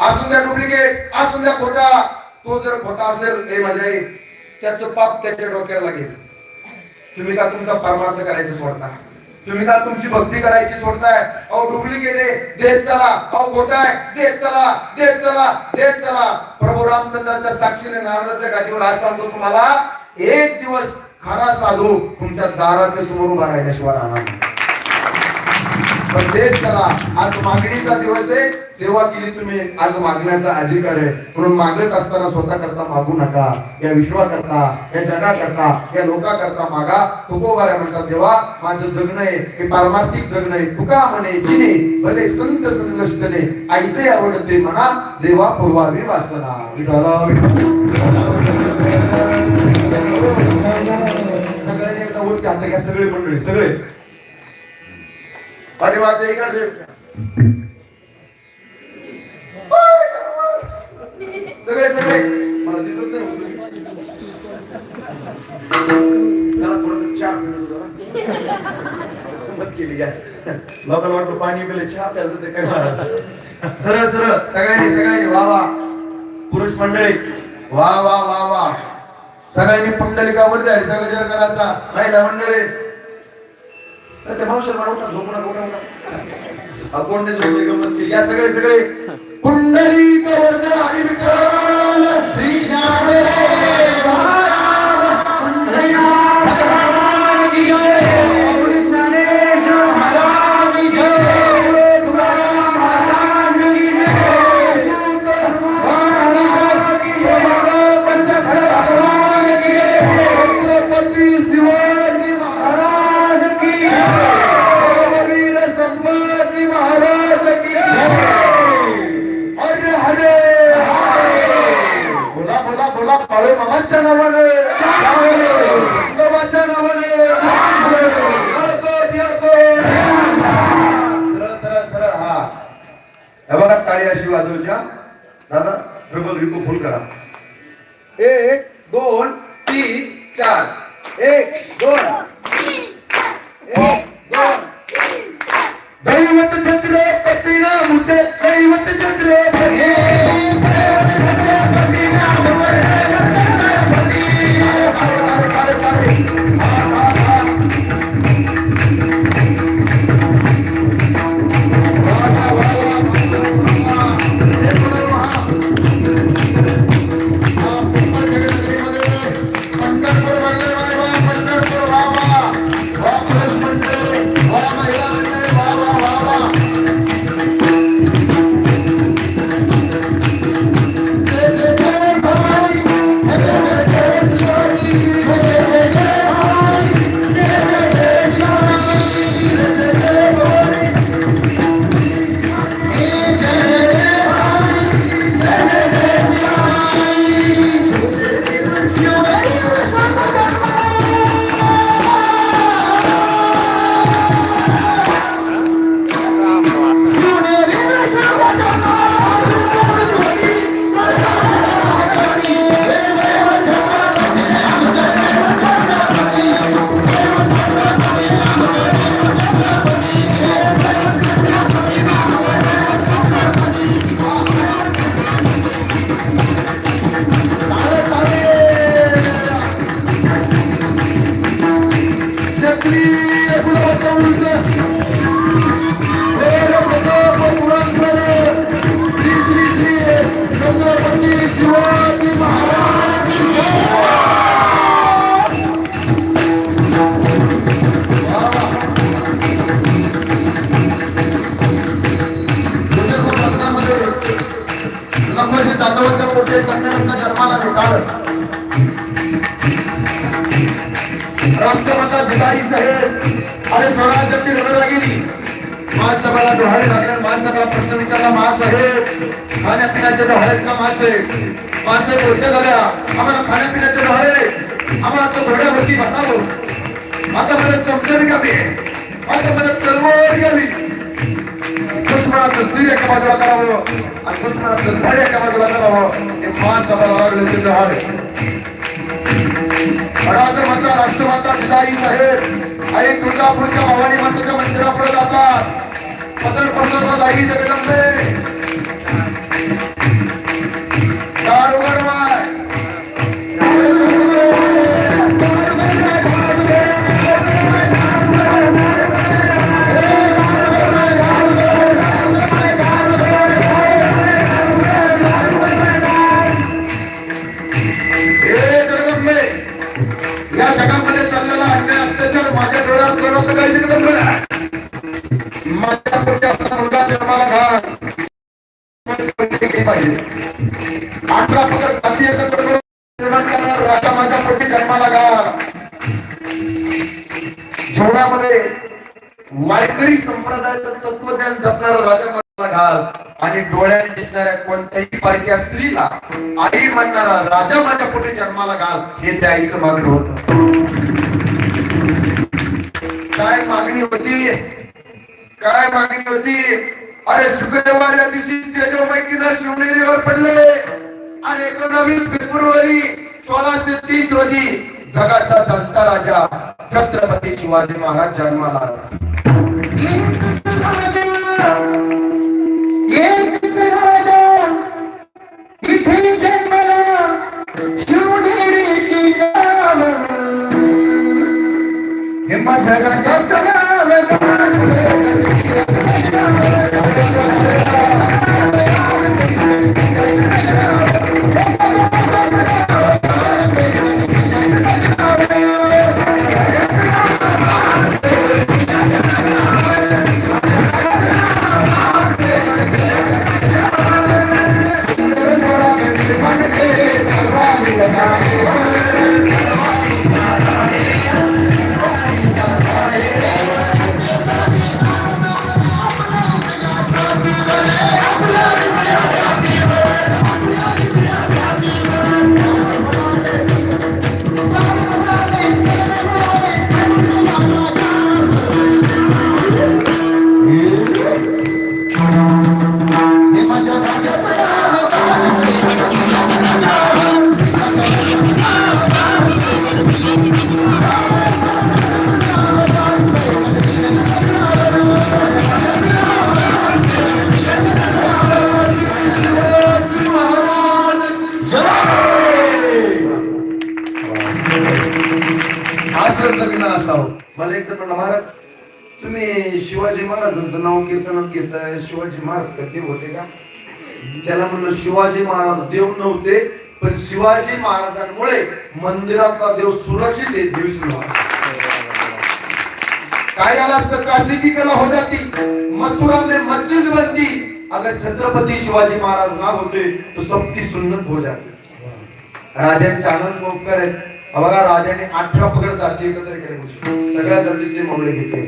असून द्या डुप्लिकेट असून द्या खोटा. तो जर खोटा असेल ते माझ्या आई त्याचं पाप त्याच्या डोक्याला लागेल. तुम्ही का तुमचा परमार्थ करायचं सोडता तुम्ही का तुमची भक्ती करायची सोडताय? अहो डुप्लिकेट आहे. देत चला. अहो खोटा आहे. देत चला. देत चला. देत चला. प्रभू रामचंद्राच्या साक्षीने नारदाच्या गादीवर आज सांगतो तुम्हाला. एक दिवस खरा साधू तुमच्या दाराच्या समोर उभा राहिल्याशिवाय राहणार नाही. पण तेच करा. आज मागणीचा दिवस आहे. सेवा केली तुम्ही. आज मागण्याचा अधिकार आहे. म्हणून मागत असताना स्वतः करता मागू नका. या विश्वा करता या जगा करता या लोकाकरता मागा. तुकोबाऱ्या म्हणतात देवा माझं जगणं आहे. हे पारमार्थिक जगणं आहे. तुका म्हणे? जिने भले संत संघष्टने ऐसे आवडते म्हणा. देवा पूर्वावी वासना. सगळ्यांनी एकदा ओळखी आता सगळे मंडळी सगळे. अरे वाचे इकडचे सगळे सगळे. मला दिसत नाही चला थोडस चहा पिऊ जरा. केली लोकांना वाटलं पाणी पिले चहा प्यायचं ते काय महाराज सरळ सरळ. सगळ्यांनी सगळ्यांनी वा वा. पुरुष मंडळी वा वा वा वा. सगळ्यांनी पुंडलिकावर द्या सगळं जर करायचा महिला मंडळी. तर ते मावशी मला उठा झोपू नका उठा उठा केली. या सगळे सगळे. कुंडली वरद हरी विठ्ठल श्री ज्ञानदेव. दैवत छत्रपती रामचे दैवत छत्रपती साहेब स्वराज्याची लढत गेली महासभाला डोहाळे घातले महासभाला प्रश्न विचारला महासाहेब खाण्यापिण्याचे डोहाळे का महासाहेब महासाहेब कोणत्या झाल्या? आम्हाला खाण्यापिण्याचे डोहाळे आम्हाला तो घोड्यावरती बसावं आता मला समजेल का मी? आता मला तलवार घ्यावी दुश्मनाचं तस्वीर एका बाजूला करावं आणि दुश्मनाचं झाड एका बाजूला करावं. हे महासभाला लागले ते डोहाळे म्हणता राष्ट्रमाता जिजाई साहेब. आई तुळजापूरच्या भवानी मातेच्या मंदिरापुढे जातात. पदर पडतो जाई जगदंबे. जीवनामध्ये वारकरी संप्रदायाचं तत्वज्ञान जपणारा राजा मला घाल आणि डोळ्याने दिसणाऱ्या कोणत्याही पारख्या स्त्रीला आई म्हणणारा राजा माझ्या पुढे जन्माला घाल हे त्या आईचं मागणं होत. काय मागणी होती? काय मागणी होती? अरे शुक्रवार या दिवशी तेजोमय किनार शिवनेरीवर पडले. आणि एकोणवीस फेब्रुवारी सोळाशे तीस रोजी जगाचा जनता राजा छत्रपती शिवाजी महाराज जन्माला आला. एकच राजा शिवाजी महाराज का देव होते का? त्याला म्हणलं शिवाजी महाराज देव नव्हते पण शिवाजी महाराजांमुळे मंदिराचा देव सुरक्षित आहे दिवशी काय झालं असतं? काशी की कला हो जाती. मथुरा में मस्जिद बनती. अगर छत्रपती शिवाजी महाराज ना होते तो सबकी सुन्नत हो जाते. राजांचे आनंद उपकार आहेत. बघा राजाने अठरा पकड जाती एकत्र केले सगळ्या जातीचे मामले घेतले.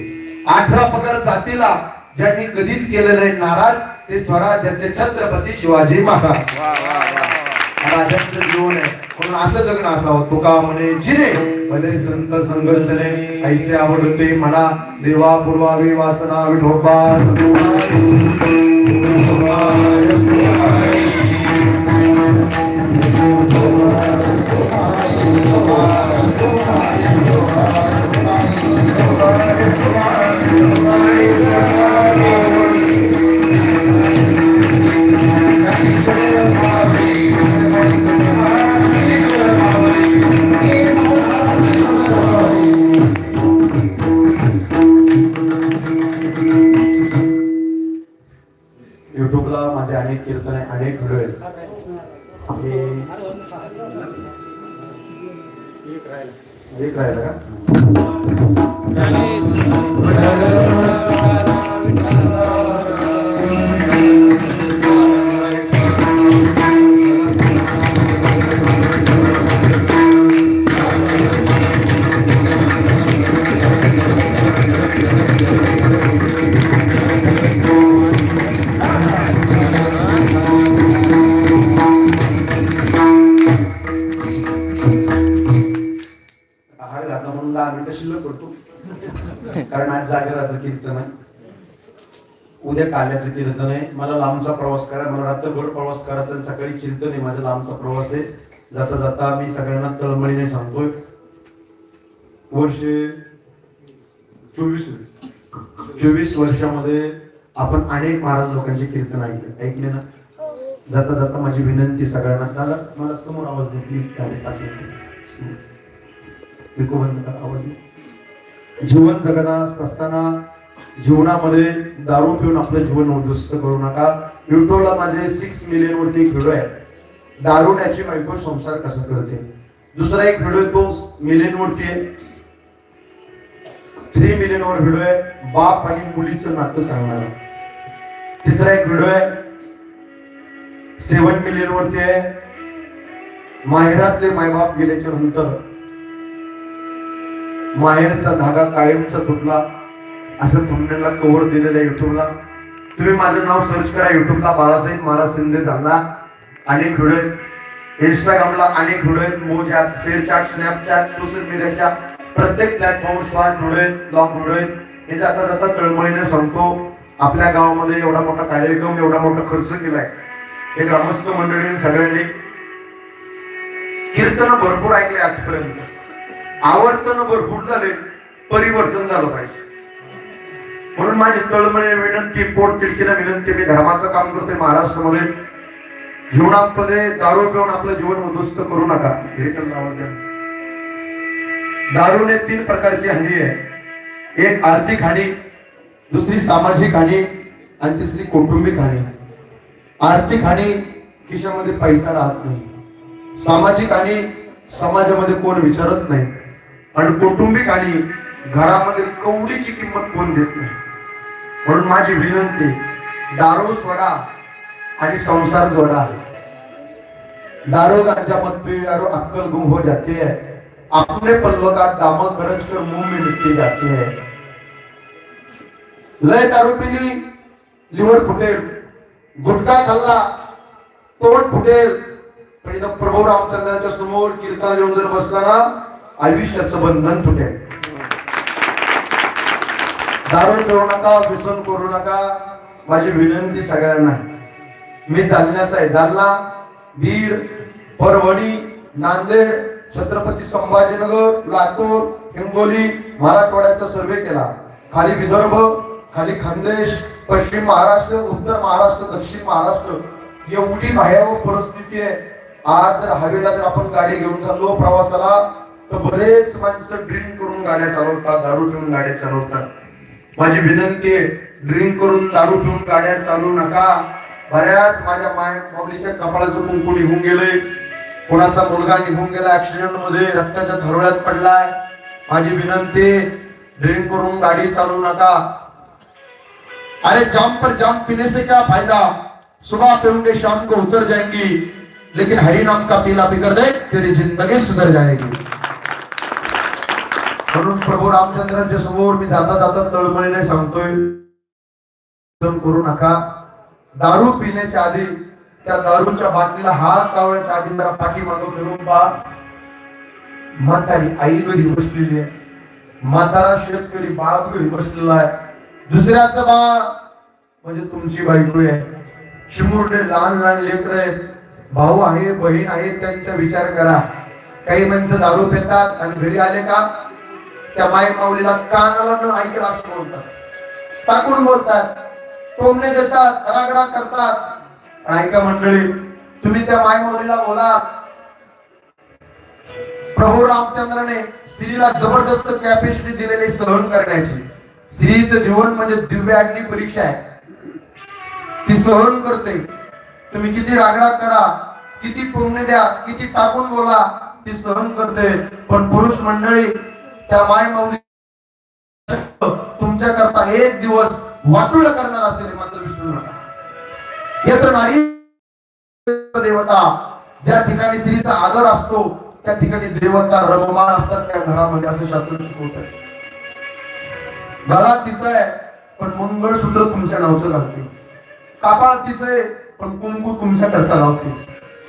अठरा पकड जातीला ज्यांनी कधीच केलं नाही नाराज ते स्वराज्याचे छत्रपती शिवाजी महाराज. राजांचं जीवन आहे. म्हणून असं जगणं असावं? तुका म्हणे जिने. भले संत संघटने ऐसे आवडते म्हणा. देवा पूर्वावी वासना विठोबा युट्यूबला माझे अनेक कीर्तन आहे अनेक व्हिडिओ आहेत हे एक राहिलं का कीर्तन आहे. उद्या काल्याचं कीर्तन आहे. मला लांबचा प्रवास करा. मला रात्रभर प्रवास करायचा सकाळी कीर्तन आहे. माझा लांबचा प्रवास आहे. जाता जाता मी सगळ्यांना तळमळीने सांगतोय. वर्ष चोवीस चोवीस वर्षामध्ये आपण अनेक महाराज लोकांचे कीर्तन ऐकले. ऐकले ना? जाता जाता माझी विनंती सगळ्यांना. दादा मला समोर आवाज दे. प्लीज झाले पाच आवाज जीवन जगत असताना जीवनामध्ये दारू पिऊन आपलं जीवन उद्ध्वस्त करू नका. युट्यूबला माझे सिक्स मिलियन वरती एक व्हिडिओ आहे. दारुण्याची बायको संसार कसा करते? दुसरा एक व्हिडिओ तो मिलियन वरती आहे. थ्री मिलियन वर व्हिडिओ आहे. बाप आणि मुलीचं नातं सांगणार. तिसरा एक व्हिडिओ आहे. सेवन मिलियन वरती आहे. माहेरातले मायबाप गेल्याच्यानंतर माहेरचा धागा कायमचा तुटला. असं तुमनेला कवर दिलेलं आहे युट्यूबला तुम्ही माझं नाव सर्च करा युट्यूबला बाळासाहेब महाराज शिंदे झाला. अनेक व्हिडिओ आहेत. इंस्टाग्रामला अनेक व्हिडिओ आहेत. Moj app ShareChat Snapchat social मीडियाच्या प्रत्येक प्लॅटफॉर्म शॉर्ट व्हिडिओ आहेत लॉंग व्हिडिओ आहेत. हे जाता जाता तळमळीने सांगतो. आपल्या गावामध्ये एवढा मोठा कार्यक्रम एवढा मोठा खर्च केलाय. हे ग्रामस्थ मंडळीने सगळ्यांनी कीर्तन भरपूर ऐकले आजपर्यंत. आवर्तन भरपूर झाले. परिवर्तन झालं पाहिजे. म्हणून माझी तळमळे विनंती पोट तिडकीला विनंती मी धर्माचं काम करतोय महाराष्ट्रामध्ये. जीवनामध्ये दारू पिऊन आपलं जीवन उद्ध्वस्त करू नका. हे आवाज द्या. दारूने तीन प्रकारची हानी आहे. एक आर्थिक हानी दुसरी सामाजिक हानी आणि तिसरी कौटुंबिक हानी. आर्थिक हानी खिशामध्ये पैसा राहत नाही. सामाजिक हानी समाजामध्ये कोण विचारत नाही. आणि कौटुंबिक हानी घरामध्ये कवडीची किंमत कोण देत नाही. म्हणून माझी विनंती दारू सोडा आणि संसार जोडा. दारू गांजा मत पे यारो अक्कल गुम हो जाती है. अपने पल्लों का खर्च कर मुंह में मिट्टी जाती है. लय दारू पिली लिव्हर फुटेल गुटखा खाल्ला तोंड फुटेल. पण इथं प्रभू रामचंद्राच्या समोर कीर्तन येऊन जर बसला ना आयुष्याचं बंधन तुटेल दारू करू नका व्यसन करू नका. माझी विनंती सगळ्यांना. मी जालन्याचा आहे. जालना बीड परभणी नांदेड छत्रपती संभाजीनगर लातूर हिंगोली मराठवाड्याचा सर्वे केला. खाली विदर्भ खाली खानदेश पश्चिम महाराष्ट्र उत्तर महाराष्ट्र दक्षिण महाराष्ट्र. एवढी भयावह परिस्थिती आहे. आज जर हवेला जर आपण गाडी घेऊन चाललो प्रवासाला तर बरेच माणसं ड्रिंक करून गाड्या चालवतात दारू घेऊन गाड्या चालवतात. माझी विनंती आहे ड्रिंक करून दारू पिऊन गाड्या चालू नका. बऱ्याच माझ्या माय माऊलीच्या कपाळाचं कुंकू निघून गेलंय. कोणाचा मुलगा निघून गेला ऍक्सिडेंटमध्ये रक्ताच्या थरोळ्यात पडलाय. माझी विनंती ड्रिंक करून गाडी चालू नका. अरे जाम पर जाम पीने से क्या फायदा? सुबह पीऊंगे शाम को उतर जाएंगी. लेकिन हरी नाम का पीला बिगड़ दे तेरी जिंदगी सुधर जाएगी. म्हणून प्रभू रामचंद्रांच्या समोर मी जाता जाता तळमळीने सांगतोय करू नका. दारू पिण्याच्या आधी त्या दारूच्या बाटलीला हात लावण्याच्या आधी जरा पाठीमागं फिरून पहा. म्हातारी आई घरी बसलेली आहे. म्हातारा शेतकरी बाळ घरी बसलेला आहे. दुसऱ्याचं बाळ म्हणजे तुमची बायको आहे. चिमुरडे लहान लहान लेकर आहेत. भाऊ आहे बहीण आहे त्यांचा विचार करा. काही माणसं दारू पितात आणि घरी आले का? त्या माय माऊलीला कानाला न ऐकलं असं बोलतात टाकून बोलतात. टोमणे देतात रागराग करतात. ऐका मंडळी तुम्ही त्या माय माऊलीला बोला. प्रभू रामचंद्राने स्त्रीला जबरदस्त कॅपॅसिटी दिलेली सहन करण्याची. स्त्रीचं जीवन म्हणजे दिव्य अग्नी परीक्षा आहे. ती सहन करते. तुम्ही किती रागराग करा किती पुण्य द्या किती टाकून बोला ती सहन करते. पण पुरुष मंडळी त्या माय माऊली तुमच्या करता एक दिवस वाटुळ करणार असेल मात्र विष्णू नका यत्र नारी देवता ज्या ठिकाणी स्त्रीचा आदर असतो त्या ठिकाणी देवता रममान असतात त्या घरामध्ये असं शास्त्र शिकवत गळा तिचं आहे पण मंगळसूत्र तुमच्या नावचं लागते कापाळ तिचे पण कुंकू तुमच्या करता लावते.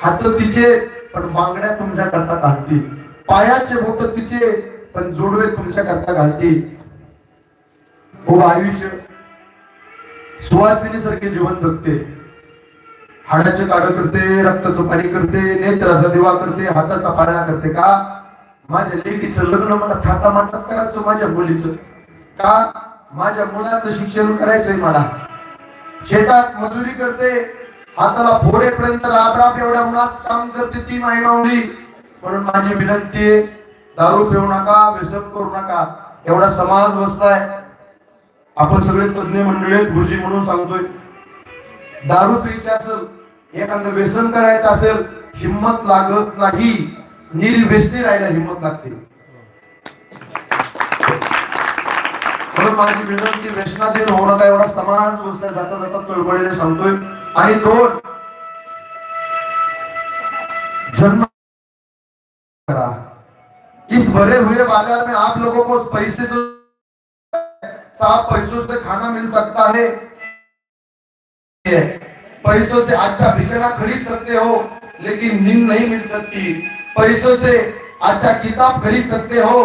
हात तिचे पण बांगड्या तुमच्या करता घालतील पायाचे बोट तिचे पण जोडवे तुमच्या करता घालतील. खूप आयुष्य. सुवासिनी सारखे जीवन जगते. हाडाचे काढ करते रक्ताचं पाणी करते नेत्राचा दिवा करते हाताचा पाळणा करते का? माझ्या लेकीचं लग्न मला थाटा माटात करायचं माझ्या मुलीचं. का? माझ्या मुलाचं शिक्षण करायचंय मला. शेतात मजुरी करते हाताला फोडेपर्यंत राब राब एवढ्या मुलात काम करते ती माई माऊली. म्हणून माझी विनंती आहे दारू पिऊ नका व्यसन करू नका. एवढा समाज बसलाय. आपण सगळे तज्ञ मंडळी गुरुजी म्हणून सांगतोय. दारू पिच असेल एखादं व्यसन करायचं असेल हिंमत लागत नाही. निर्व्यसनी राहायला हिंमत लागते. माझी विनंती व्यसनाधीन होऊ नका. एवढा समाज बसलाय जाता जाता तळमळीने सांगतोय. आणि दोन जन्म करा. इस भरे हुए बाज़ार में आप लोगों को पैसे से, साफ़ पैसों से खाना मिल सकता है। पैसों से अच्छा बिछड़ा खरीद सकते हो, लेकिन नींद नहीं मिल सकती। पैसों से अच्छा किताब खरीद सकते हो,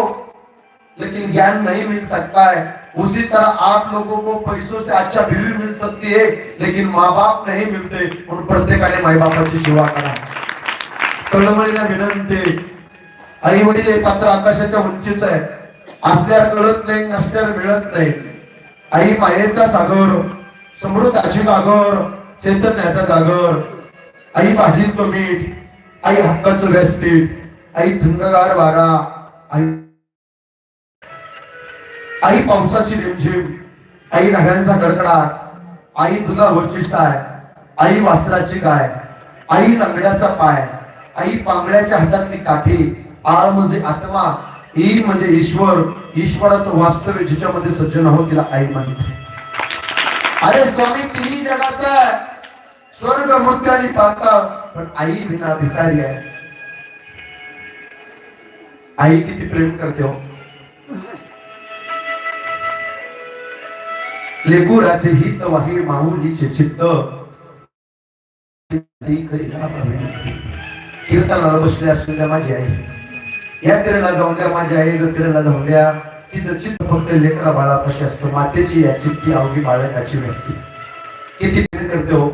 लेकिन ज्ञान नहीं मिल सकता है। उसी तरह आप लोगों को पैसों से अच्छा बीवी मिल सकती है, लेकिन माँ बाप नहीं मिलते। उन प्रत्येकाने बापाची सेवा करा। कळमळीला विनंती। आई वडील हे पात्र आकाशाच्या उंचीच आहे असल्या कळत नाही नसल्यावर मिळत नाही. आई मायेचा सागर समृद्धाची कागर चैतन्याचा जागर. आई भाजीचं मीठ आई हक्काचं व्यासपीठ आई थंडगार वारा आई आई पावसाची रिमझिम आई नगांचा कडकडाट आई दुधावरची साय आई वासराची गाय आई लंगड्याचा पाय आई पांगड्याच्या हातातली काठी आ म्हणजे आत्मा ई म्हणजे ईश्वर ईश्वराचं वास्तव्य जिच्यामध्ये सज्जन हो तिला आई म्हणते. अरे स्वामी तिन्ही जगाचा स्वर्ग मृत्यू आणि पाता पण आई विना भिकारी आहे. आई किती प्रेम करते हो. लेकुराचे हित वाही माऊलीचे चित्त. कीर्तनाला बसले असलेल्या माझी आई. या किरणा जाऊन द्या माझ्या आई जर किरणा जाऊन द्या तिचं चित्त फक्त लेकरा बाळापाशी असतं. मातेची याची ती अवघी बाळकाची व्यक्ती. किती प्रेम करते हो.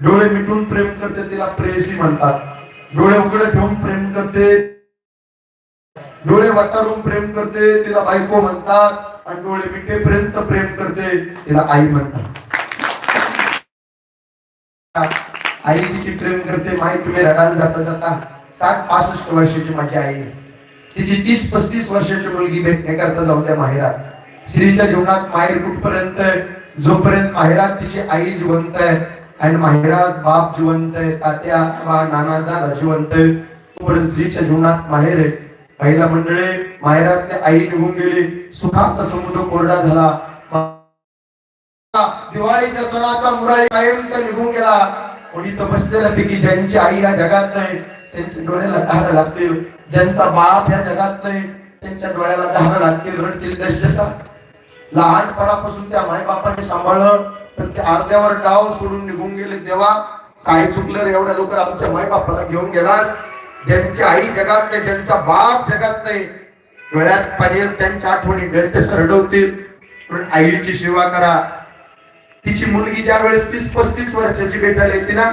डोळे मिटून प्रेम करते तिला प्रेयसी म्हणतात. डोळे उघडे ठेवून प्रेम करते. डोळे वाटारून प्रेम करते तिला बायको म्हणतात. आणि डोळे मिटेपर्यंत प्रेम करते तिला आई म्हणतात. आई तिची प्रेम करते माहिती तुम्ही रडायला जाता जाता साठ पासष्ट वर्षाची माझी आई आहे. तिची तीस पस्तीस वर्षाची मुलगी भेटण्याकरता जाऊ त्या माहेरात. स्त्रीच्या जीवनात माहेर कुठपर्यंत आहे? जोपर्यंत माहेरात तिची आई जिवंत आहे आणि माहेरात बाप जिवंत आहे तात्या बा नाना दादा जिवंत आहे तोपर्यंत स्त्रीच्या जीवनात माहेर आहे. पहिला मंडळे माहेरात ते आई निघून गेली सुखाचा समुद्र कोरडा झाला. दिवाळीच्या सणाचा मुरारी कायमचा निघून गेला. कोणी तर बसलेला पैकी ज्यांची आई या जगात नाही त्यांच्या डोळ्याला धारा लागते ज्यांचा बाप या जगात नाही त्यांच्या डोळ्याला धार लागतील रडतील जसा लहानपणापासून त्या मायबापाने सांभाळलं पण ते अर्ध्यावर डाव सोडून निघून गेले. तेव्हा काय चुकलं रे एवढ्या लवकर आमच्या मायबापाला घेऊन गेलास. ज्यांची आई जगात नाही ज्यांचा बाप जगात नाही डोळ्यात पाणी त्यांच्या आठवणी डोळ्यात सरडवतील. पण आईची सेवा करा. तिची मुलगी ज्या वेळेस तीस पस्तीस वर्षाची भेटायला येते ना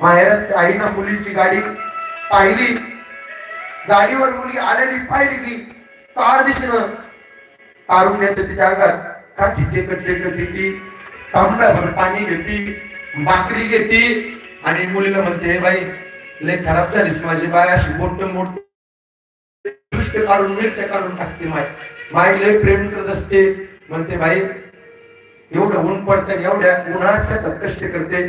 माहेरात त्या आईना मुलीची गाडी पाहिली. गाडीवर मुलगी आलेली पाहिली की ताळ दिसणं तारून येते तिच्या अंगात. काठीचे कटले देती ती तांब्याभर पाणी घेती भाकरी घेती. आणि मुलीला म्हणते बाई लय खराब झालीस माझी बाय अशी मोठ मोठ दृष्ट काढून मिरच्या काढून टाकते माय. माय लय प्रेम करत असते. म्हणते बाई एवढं ऊन पडतं एवढ्या उन्हाळ्यात शेतात कष्ट करते.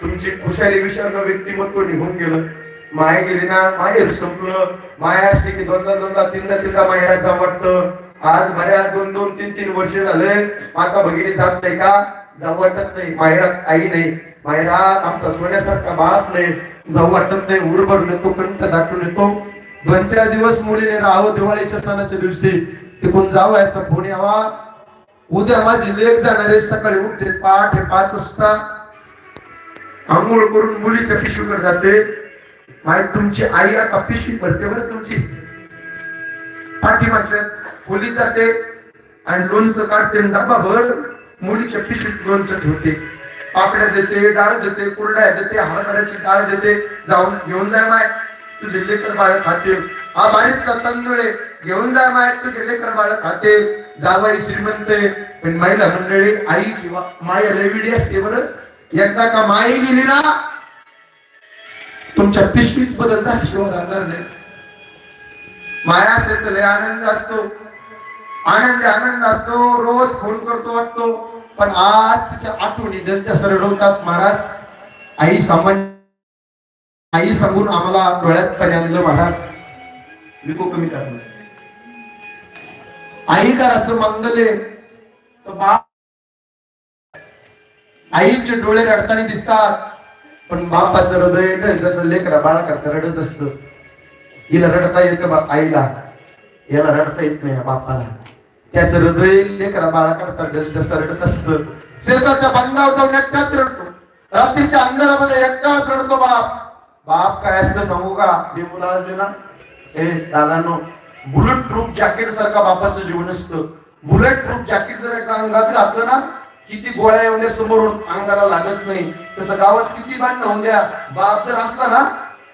तुमची खुशाली विषार्ण व्यक्तिमत्व निघून गेलं. माय गेली ना माहेर संपलं. माया असली की दोनदा दोनदा तीनदा तिचा माहेरात वाटतं आज बऱ्याच दोन दोन तीन तीन वर्ष झाले. माता भगिनी जात नाही का? जाऊ वाटत नाही. माहेरात आई नाही. माहेरात आमचा सोन्यासारखा बाप नाही. जाऊ वाटत नाही. उर भरून येतो कंठ दाटून येतो. दोन चार दिवस मुलीने राहो दिवाळीच्या सणाच्या दिवशी. तिकून जावं याचा फोन यावा. उद्या माझी लेख जाणार आहे. सकाळी उठते पहाटे पाच वाजता. आंघोळ करून मुलीच्या पिशवीकडे जाते. माय तुमची आई आता पिशवी भरते बरं तुमची. पाठीमागच्या खोली जाते आणि लोणचं काढते डबा भर मुलीच्या पिशवीत लोणचं ठेवते. पापड्या देते डाळ देते कुरड्या देते हरभऱ्याची डाळ देते. जाऊन घेऊन जाय माय तुझे लेकर बाळ खाते. हा बारीक तांदुळे घेऊन जाय माय तुझे लेकर बाळ खाते. जावाई श्रीमंत पण महिला मंडळी आई किंवा माया लय असते बरं. एकदा का माई गेली ना तुमच्या पिशवीत बदल झाल्याशिवाय राहणार नाही. माया असेल तर लय आनंद असतो. आनंद आनंद असतो. रोज फोन करतो वाटतो. पण आज तिच्या आठवणी जसं सरडवतात महाराज. आई सामान्य आई सांगून आम्हाला डोळ्यात पाणी आणलं महाराज. विको कमी करणार आई घराचं मांगले तर बाप आईचे डोळे रडताना दिसतात. पण बापाचं हृदय जसं लेकरा बाळा करता रडत असत. हिला रडता येतं बा आईला. याला रडता येत नाही बापाला. त्याचं हृदय लेकरा बाळा करता जसं रडत असत. शेताच्या बांधावर जाऊन एकटाच रडतो. रात्रीच्या अंधारामध्ये एकटाच रडतो बाप. बाप काय असतं सांगू का? मी मुला ना? ए दादांनो बुलेट प्रूफ जॅकेट सारखा बापाचं जीवन असतं. बुलेट प्रूफ जॅकेट जर एकदा अंगात घातलं ना किती गोळ्या एवढ्या द्या समोरून अंगाला लागत नाही. तसं गावात किती भांडणं होऊन द्या. बाप जर असला ना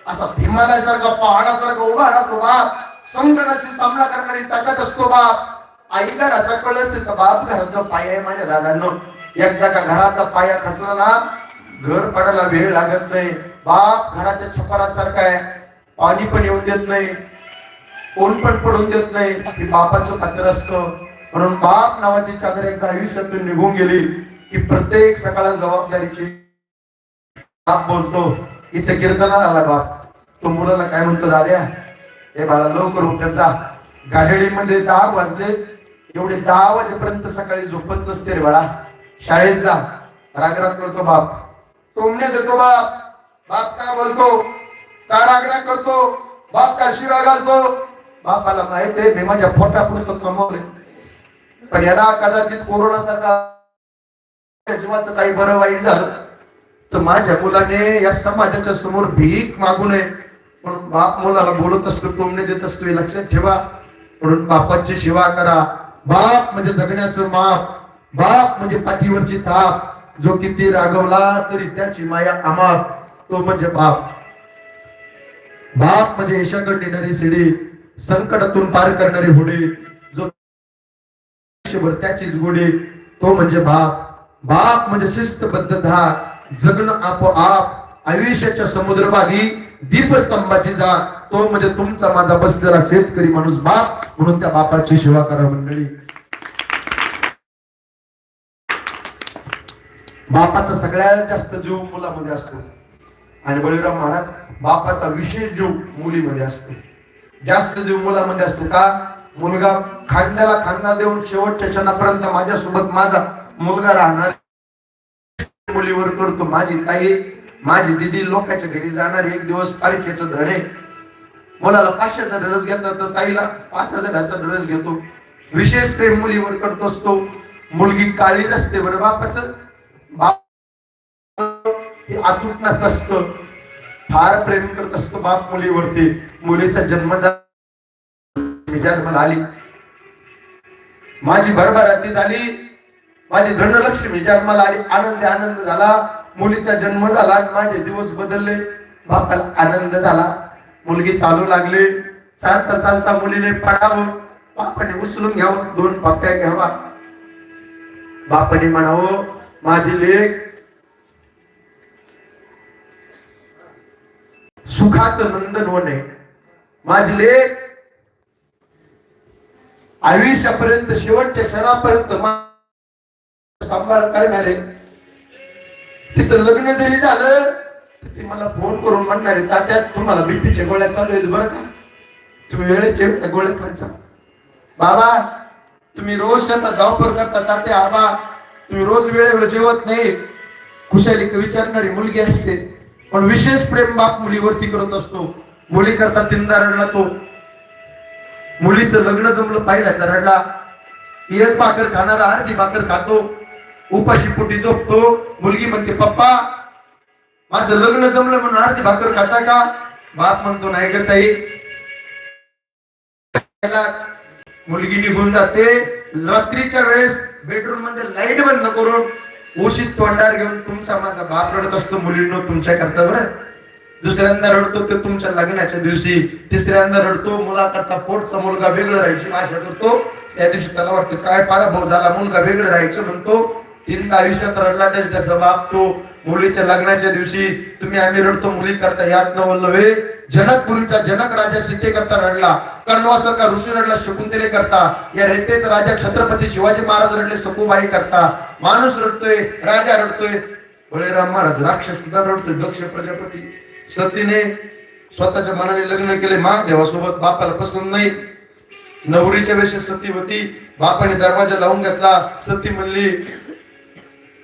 असा हिमालयासारखा पहाडासारखा उभा राहतो बाप. संगणाशी सामना करणारी ताकद असतो बाप. आई घराचा कळ असेल तर बाप घराचा पाया आहे माझ्या दादांनो. एकदा का घराचा पाया खसला ना घर पडायला वेळ लागत नाही. बाप घराच्या छपरासारखा आहे. पाणी पण येऊन देत नाही. कोण पण पडून देत नाही. हे बापाचं पात्र असतं. म्हणून बाप नावाची चादर एकदा आयुष्यातून निघून गेली की प्रत्येक सकाळ जबाबदारीची बाप बोलतो इथे कीर्तनाला आला बाप. तो मुलाला काय म्हणतो दाद्या हे बाळा लवकर उठायचा गाडीमध्ये दहा वाजले. एवढे दहा वाजेपर्यंत सकाळी झोपत नसते रे बाळा. शाळेत जा. रागराग करतो बाप. टोमणे देतो बाप. बाप का बोलतो? का रागराग करतो? बाप का शिवाय घालतो? बापाला माहीत आहे मी माझ्या पोटापुरतं कमवले पण याला कदाचित कोरोना सारखा जीवाचं काही बरं वाईट झालं तर माझ्या मुलाने या समाजाच्या समोर भीक मागू नये म्हणून बाप मुलाला बोलत असतो टोमणे देत असतो हे लक्षात ठेवा. म्हणून बापाची सेवा करा. बाप म्हणजे जगण्याचं माप. बाप म्हणजे पाठीवरची थाप जो किती रागवला तरी त्याची माया अमाप. तो म्हणजे बाप. बाप म्हणजे यशाकडे नेणारी शिडी संकटातून पार करणारी होडी. आयुष्यभर त्याचीच गोडी तो म्हणजे बाप. बाप म्हणजे शिस्तबद्धता जगणं आपोआप आयुष्याच्या समुद्रभागी दीपस्तंभाची जा तो म्हणजे तुमचा माझा बसलेला शेतकरी माणूस बाप म्हणून त्या बापाची सेवा करा मंडळी. बापाचा सगळ्यात जास्त जीव मुलामध्ये असतो. आणि बळीराम महाराज बापाचा विशेष जीव मुलीमध्ये असतो. जास्त जीव मुलामध्ये असतो का? मुलगा खांद्याला खांदा देऊन शेवटच्या क्षणापर्यंत माझ्यासोबत माझा मुलगा राहणार. मुलीवर करतो माझी ताई माझी दिदी लोकांच्या घरी जाणार एक दिवस तारखेचं धन आहे. मुलाला पाचशेचा ड्रेस घेतला तर ताईला पाच हजाराचा ड्रेस घेतो. विशेष प्रेम मुलीवर करत असतो. मुलगी काळीच असते बरं बापाच. बाप हे आतुटनात असतं फार प्रेम करत असतो बाप मुलीवरती. मुलीचा जन्म झाला. मी जन्माला आली. माझी भरभराती झाली. माझी धनलक्ष्मी मला आली आनंद आनंद झाला. मुलीचा जन्म झाला आणि माझे दिवस बदलले. बापाला आनंद झाला. मुलगी चालू लागली. चालता चालता मुलीने पडावं. बापाने उचलून घ्यावं. दोन पाप्या घ्यावा. बापाने म्हणावं माझी लेख सुखाचं नंदन होणे माझी लेख आयुष्यापर्यंत शेवटच्या क्षणापर्यंत मा- सांभाळ करणारे. तिचं लग्न जरी झालं तर ती मला फोन करून म्हणणारे तात्या तुम्हाला बीपीच्या गोळ्या चालू आहेत बरं का? तुम्ही वेळेचे गोळ्या खायचा. बाबा तुम्ही रोज त्यांना धावपळ करता तात्या आबा. तुम्ही रोज वेळेवर जेवत नाही. खुशाली विचारणारी मुलगी असते. पण विशेष प्रेम बाप मुलीवरती करत असतो. मुली करता तीनदा रडला तो. मुलीचं लग्न जमलं पाहिलं तर रडला. एक भाकर खाणारा अर्धी भाकर खातो. उपाशी पोटी झोपतो. मुलगी म्हणते पप्पा माझं लग्न जमलं म्हणून अर्धी भाकर खाता का? बाप म्हणतो नाही ग ताई. मुलगी निघून जाते. रात्रीच्या वेळेस बेडरूममध्ये लाइट बंद करून ओशीत तोंडार घेऊन तुमचा माझा बाप रडत असतो मुलींनो तुमच्या करता बरं. दुसऱ्यांदा रडतो ते तुमच्या लग्नाच्या दिवशी तिसऱ्यांदा रडतो मुलाकरता पोटचा मुलगा वेगळं राहायची आशा करतो. त्या दिवशी त्याला वाटतं काय पराभव झाला मुलगा वेगळं राहायचं म्हणतो. तीनदा आयुष्यात रडला नाही त्याचा बाप तो मुलीच्या लग्नाच्या दिवशी तुम्ही आम्ही रडतो मुली करता यात न जनकपुरीचा जनक राजा सीते करता रडला. कर्णवासारखा ऋषी रडला शकुंतले करता. या रेतेच राजा छत्रपती शिवाजी महाराज रडले सकुबाई करता. माणूस रडतोय राजा रडतोय. बळीराम महाराज राक्षस सुद्धा रडतोय दक्ष प्रजापती. सतीने स्वतःच्या मनाने लग्न केले. महादेवासोबत बापाला पसंत नाही. नवरीच्या वेळेस सती होती. बापाने दरवाजा लावून घेतला. सती म्हणली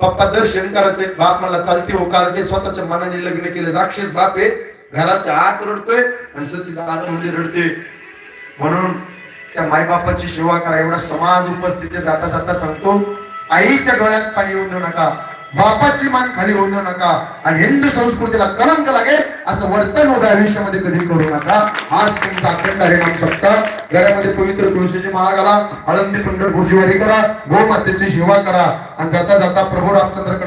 पप्पा दर्शन करायचंय. बाप मला चालते हो कारण स्वतःच्या मनाने लग्न केले. राक्षस बाप आहे. घराच्या आत रडतोय आणि सतीला आत म्हणजे रडते. म्हणून त्या मायबापाची सेवा करा. एवढा समाज उपस्थिती जाता जाता सांगतो आईच्या डोळ्यात पाणी येऊन देऊ नका. बापाची मान खाली होऊन नका. आणि हिंदू संस्कृतीला कलंक लागेल असं वर्तन होतं आयुष्यामध्ये कधी करू नका. आज तुमचा अखंड हरिणाम सप्ताह घरामध्ये पवित्र तुळशीची माळा घाला. आळंदी पंढरपूरची वारी करा. गोमातेची सेवा करा. आणि जाता जाता प्रभू रामचंद्रकडे